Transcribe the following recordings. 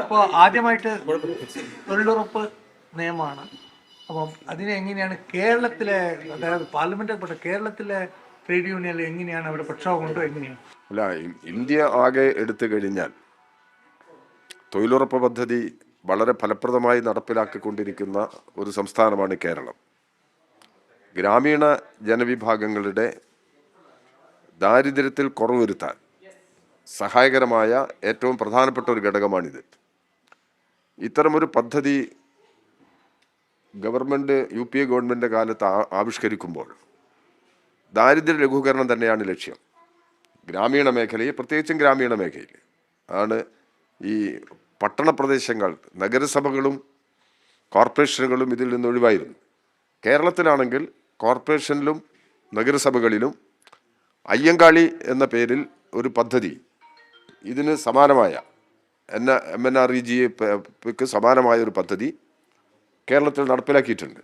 ഇപ്പോൾ ആദ്യമായിട്ട് തൊഴിലുറപ്പ് നിയമമാണ്. അപ്പം അതിനെ എങ്ങനെയാണ് കേരളത്തിലെ അതായത് പാർലമെന്റിൽപ്പെട്ട കേരളത്തിലെ ട്രേഡ് യൂണിയൻ എങ്ങനെയാണ് അവിടെ പ്രക്ഷോഭം കൊണ്ടോ എങ്ങനെയാണ്? അല്ല ഇന്ത്യ ആകെ എടുത്തു കഴിഞ്ഞാൽ തൊഴിലുറപ്പ് പദ്ധതി വളരെ ഫലപ്രദമായി നടപ്പിലാക്കിക്കൊണ്ടിരിക്കുന്ന ഒരു സംസ്ഥാനമാണ് കേരളം. ഗ്രാമീണ ജനവിഭാഗങ്ങളുടെ ദാരിദ്ര്യത്തിൽ കുറവ് വരുത്താൻ സഹായകരമായ ഏറ്റവും പ്രധാനപ്പെട്ട ഒരു ഘടകമാണിത്. ഇത്തരമൊരു പദ്ധതി ഗവൺമെന്റ് യു പി എ ഗവൺമെന്റിന്റെ കാലത്ത് ആവിഷ്കരിക്കുമ്പോൾ ദാരിദ്ര്യ ലഘൂകരണം തന്നെയാണ് ലക്ഷ്യം. ഗ്രാമീണ മേഖലയിൽ പ്രത്യേകിച്ചും ഗ്രാമീണ മേഖലയിൽ ആണ് ഈ പട്ടണപ്രദേശങ്ങൾ നഗരസഭകളും കോർപ്പറേഷനുകളും ഇതിൽ നിന്ന് ഒഴിവായിരുന്നു കേരളത്തിലാണെങ്കിൽ കോർപ്പറേഷനിലും നഗരസഭകളിലും അയ്യങ്കാളി എന്ന പേരിൽ ഒരു പദ്ധതി ഇതിന് സമാനമായ N M N R E G എക്ക് സമാനമായ ഒരു പദ്ധതി കേരളത്തിൽ നടപ്പിലാക്കിയിട്ടുണ്ട്.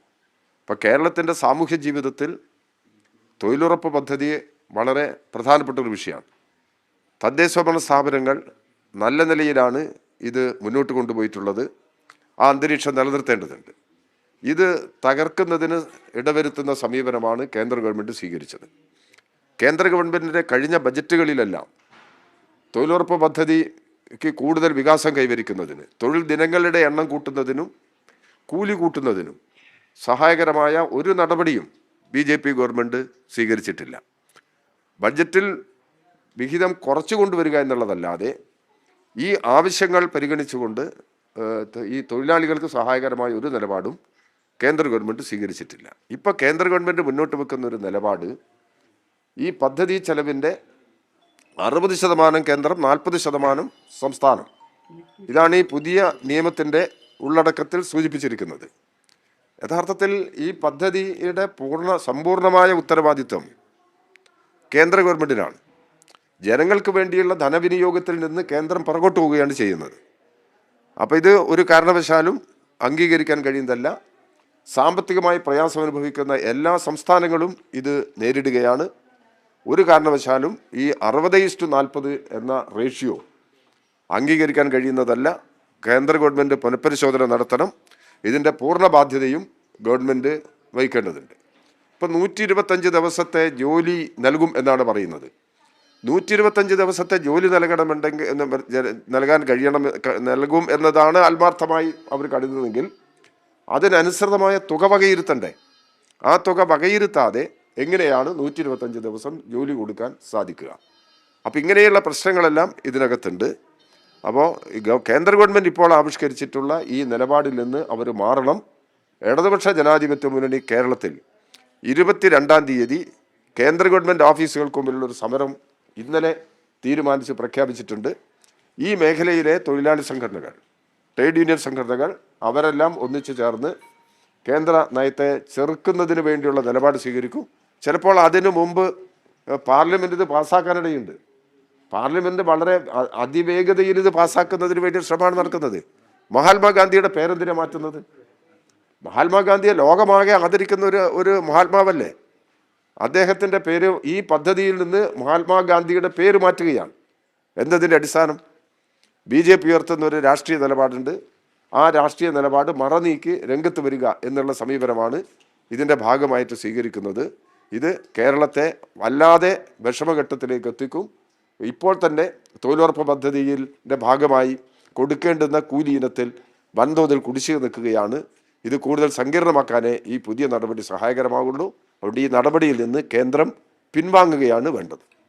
അപ്പോൾ കേരളത്തിന്റെ സാമൂഹ്യ ജീവിതത്തിൽ തൊഴിലുറപ്പ് പദ്ധതി വളരെ പ്രധാനപ്പെട്ട ഒരു വിഷയമാണ്. തദ്ദേശ തദ്ദേശഭരണ സ്ഥാപനങ്ങൾ നല്ല നിലയിലാണ് ഇത് മുന്നോട്ട് കൊണ്ടുപോയിട്ടുള്ളത്. ആ അന്തരീക്ഷം നിലനിർത്തേണ്ടതുണ്ട്. ഇത് തകർക്കുന്നതിന് ഇടവരുത്തുന്ന സമീപനമാണ് കേന്ദ്ര ഗവൺമെന്റ് സ്വീകരിച്ചത്. കേന്ദ്ര ഗവൺമെന്റിന്റെ കഴിഞ്ഞ ബജറ്റുകളിലെല്ലാം തൊഴിലുറപ്പ് പദ്ധതിക്ക് കൂടുതൽ വികാസം കൈവരിക്കുന്നതിന് തൊഴിൽ ദിനങ്ങളുടെ എണ്ണം കൂട്ടുന്നതിനും കൂലി കൂട്ടുന്നതിനും സഹായകരമായ ഒരു നടപടിയും ബി ജെ പി ഗവൺമെന്റ് സ്വീകരിച്ചിട്ടില്ല. ബഡ്ജറ്റിൽ വിഹിതം കുറച്ചു കൊണ്ടുവരിക എന്നുള്ളതല്ലാതെ ഈ ആവശ്യങ്ങൾ പരിഗണിച്ചുകൊണ്ട് ഈ തൊഴിലാളികൾക്ക് സഹായകരമായ ഒരു നിലപാടും കേന്ദ്ര ഗവൺമെന്റ് സ്വീകരിച്ചിട്ടില്ല. ഇപ്പോൾ കേന്ദ്ര ഗവൺമെന്റ് മുന്നോട്ട് വെക്കുന്ന ഒരു നിലപാട് ഈ പദ്ധതി ചെലവിന്റെ അറുപത് ശതമാനം കേന്ദ്രം നാൽപ്പത് ശതമാനം സംസ്ഥാനം. ഇതാണ് ഈ പുതിയ നിയമത്തിന്റെ ഉള്ളടക്കത്തിൽ സൂചിപ്പിച്ചിരിക്കുന്നത്. യഥാർത്ഥത്തിൽ ഈ പദ്ധതിയുടെ പൂർണ സമ്പൂർണമായ ഉത്തരവാദിത്വം കേന്ദ്ര ഗവൺമെന്റിനാണ് ജനങ്ങൾക്ക് വേണ്ടിയുള്ള ധനവിനിയോഗത്തിൽ നിന്ന് കേന്ദ്രം പുറകോട്ട് പോവുകയാണ് ചെയ്യുന്നത്. അപ്പോൾ ഇത് ഒരു കാരണവശാലും അംഗീകരിക്കാൻ കഴിയുന്നതല്ല. സാമ്പത്തികമായി പ്രയാസം അനുഭവിക്കുന്ന എല്ലാ സംസ്ഥാനങ്ങളും ഇത് നേരിടുകയാണ്. ഒരു കാരണവശാലും ഈ അറുപത് ഇസ്റ്റു നാൽപ്പത് എന്ന റേഷ്യോ അംഗീകരിക്കാൻ കഴിയുന്നതല്ല. കേന്ദ്ര ഗവൺമെന്റ് പുനഃപരിശോധന നടത്തണം. ഇതിന്റെ പൂർണ ബാധ്യതയും ഗവൺമെന്റ് വഹിക്കേണ്ടതുണ്ട്. ഇപ്പം നൂറ്റി ഇരുപത്തഞ്ച് ദിവസത്തെ ജോലി നൽകും എന്നാണ് പറയുന്നത്. നൂറ്റി ഇരുപത്തഞ്ച് ദിവസത്തെ ജോലി നൽകണമെന്നുണ്ടെങ്കിൽ നൽകാൻ കഴിയണം നൽകും എന്നതാണ് ആത്മാർത്ഥമായി അവർ കരുതുന്നതെങ്കിൽ അതിനനുസൃതമായ തുക വകയിരുത്തണ്ടേ. ആ തുക വകയിരുത്താതെ എങ്ങനെയാണ് നൂറ്റി ഇരുപത്തഞ്ച് ദിവസം ജോലി കൊടുക്കാൻ സാധിക്കുക? അപ്പോൾ ഇങ്ങനെയുള്ള പ്രശ്നങ്ങളെല്ലാം ഇതിനകത്തുണ്ട്. അപ്പോൾ കേന്ദ്ര ഗവൺമെന്റ് ഇപ്പോൾ ആവിഷ്കരിച്ചിട്ടുള്ള ഈ നിലപാടിൽ നിന്ന് അവർ മാറണം. ഇടതുപക്ഷ ജനാധിപത്യ മുന്നണി കേരളത്തിൽ ഇരുപത്തിരണ്ടാം തീയതി കേന്ദ്ര ഗവൺമെന്റ് ഓഫീസുകൾക്ക് മുമ്പിലുള്ളൊരു സമരം ഇന്നലെ തീരുമാനിച്ച് പ്രഖ്യാപിച്ചിട്ടുണ്ട്. ഈ മേഖലയിലെ തൊഴിലാളി സംഘടനകൾ ട്രേഡ് യൂണിയൻ സംഘടനകൾ അവരെല്ലാം ഒന്നിച്ചു ചേർന്ന് കേന്ദ്ര നയത്തെ ചെറുക്കുന്നതിന് വേണ്ടിയുള്ള നിലപാട് സ്വീകരിക്കും. ചിലപ്പോൾ അതിനു മുമ്പ് പാർലമെന്റ് ഇത് പാസ്സാക്കാനിടയുണ്ട്. പാർലമെന്റ് വളരെ അതിവേഗതയിൽ ഇത് പാസ്സാക്കുന്നതിന് വേണ്ടി ശ്രമമാണ് നടക്കുന്നത്. മഹാത്മാഗാന്ധിയുടെ പേരെന്തിനാണ് മാറ്റുന്നത്? മഹാത്മാഗാന്ധിയെ ലോകമാകെ ആദരിക്കുന്ന ഒരു ഒരു മഹാത്മാവല്ലേ? അദ്ദേഹത്തിന്റെ പേര് ഈ പദ്ധതിയിൽ നിന്ന് മഹാത്മാഗാന്ധിയുടെ പേര് മാറ്റുകയാണ്. എന്നതിന്റെ അടിസ്ഥാനം ബി ജെ പി ഉയർത്തുന്ന ഒരു രാഷ്ട്രീയ നിലപാടുണ്ട്. ആ രാഷ്ട്രീയ നിലപാട് മറനീക്കി രംഗത്ത് വരിക എന്നുള്ള സമീപനമാണ് ഇതിന്റെ ഭാഗമായിട്ട് സ്വീകരിക്കുന്നത്. ഇത് കേരളത്തെ വല്ലാതെ വിഷമഘട്ടത്തിലേക്ക് എത്തിക്കും ഇപ്പോൾ തന്നെ തൊഴിലുറപ്പ് പദ്ധതിയിന്റെ ഭാഗമായി കൊടുക്കേണ്ടുന്ന കൂലി ഇനത്തിൽ വൻതോതിൽ കുടിശ്ശിക നിൽക്കുകയാണ്. ഇത് കൂടുതൽ സങ്കീർണമാക്കാനേ ഈ പുതിയ നടപടി സഹായകരമാകുള്ളൂ. അതുകൊണ്ട് ഈ നടപടിയിൽ നിന്ന് കേന്ദ്രം പിൻവാങ്ങുകയാണ് വേണ്ടത്.